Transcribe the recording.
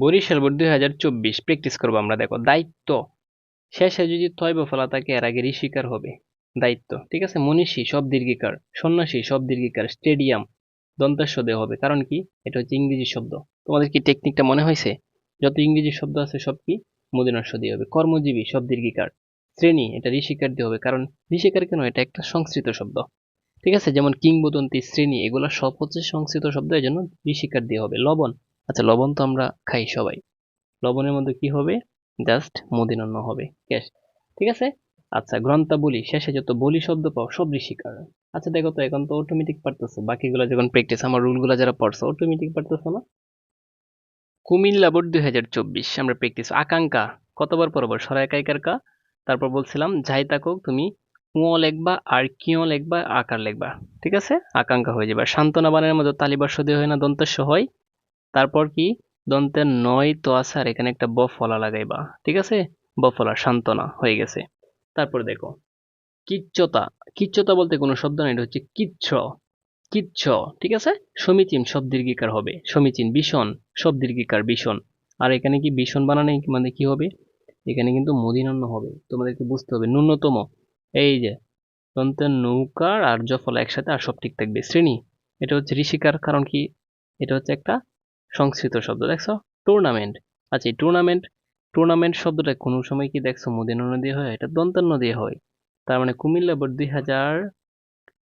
Barishal board দুই হাজার চব্বিশ প্র্যাকটিস করব আমরা, দেখো, দায়িত্ব। শেষে যদি তৈব ফলা থাকে এর আগে ঋষিকার হবে, দায়িত্ব, ঠিক আছে? মনীষী সব দীর্ঘিকার, সন্ন্যাসী সব দীর্ঘিকার স্টেডিয়াম দন্তাস্ব দেওয়া হবে। কারণ কি? এটা হচ্ছে ইংরেজি শব্দ। তোমাদের কি টেকনিকটা মনে হয়েছে? যত ইংরেজি শব্দ আছে সব কি? মদিনাস্য দিয়ে হবে। কর্মজীবী সব দীর্ঘিকার। শ্রেণি, এটা ঋষিকার দিয়ে হবে। কারণ ঋষিকার কেন? এটা একটা সংস্কৃত শব্দ। ঠিক আছে? যেমন কিংবদন্তি, শ্রেণি, এগুলো সব হচ্ছে সংস্কৃত শব্দ এই জন্য ঋষিকার দিয়ে হবে। লবণ আচ্ছা লবণ তো আমরা খাই সবাই। লবণের মধ্যে কি হবে? জাস্ট মদিনন্য হবে। ক্যাশ ঠিক আছে? আচ্ছা গ্রন্থাবলী, শেষে যত বলি শব্দ পাও, সব ঋষিকার। আচ্ছা দেখো তো, এখন তো অটোমেটিক পারতেছো। বাকিগুলো যখন প্র্যাকটিস আমার রুলগুলো যারা পড়ছো অটোমেটিক পারতেছো না? কুমিল্লা বোর্ড দুই হাজার চব্বিশ, আমরা প্র্যাকটিস আকাঙ্ক্ষা, কতবার পরবার সরাইকাইকার কা? তারপর বলছিলাম, যাই থাকুক তুমি কুঁয়ো লেখবা আর কিয় লেখবা, আকার লিখবা। ঠিক আছে? আকাঙ্ক্ষা হয়ে যাবে। সান্ত্বনা বানের মধ্যে তালিবাস্য দিয়ে হয় না দন্তস্য হয়। তারপর কি? দন্তের নয় তো আছে আর এখানে একটা ব ফলা লাগাইবা, ঠিক আছে? ব ফলা, সান্ত্বনা, হয়ে গেছে। তারপর দেখো, কিচ্ছতা কিচ্ছতা বলতে কোনো শব্দ নেই এটা হচ্ছে কিচ্ছ কিচ্ছ, ঠিক আছে? সমীচীন সব দীর্ঘিকার হবে, সমীচীন ভীষণ সব দীর্ঘিকার ভীষণ। আর এখানে কি ভীষণ বানানে মানে কি হবে? এখানে কিন্তু মদিনান্য হবে, তোমাদেরকে বুঝতে হবে, ন্যূনতম। এই যে দন্তের নৌকার আর জফলা একসাথে, আর সব ঠিক থাকবে। শ্রেণি, এটা হচ্ছে ঋষিকার, কারণ কি? এটা হচ্ছে একটা সংস্কৃত শব্দ, দেখছ? টুর্নামেন্ট আচ্ছা এই টুর্নামেন্ট টুর্নামেন্ট শব্দটা কোনো সময় কি দেখছ? মদিনা নদী হয়, এটা দন্তান্ন নদী হয়। তার মানে কুমিল্লা বোর্ড দুই হাজার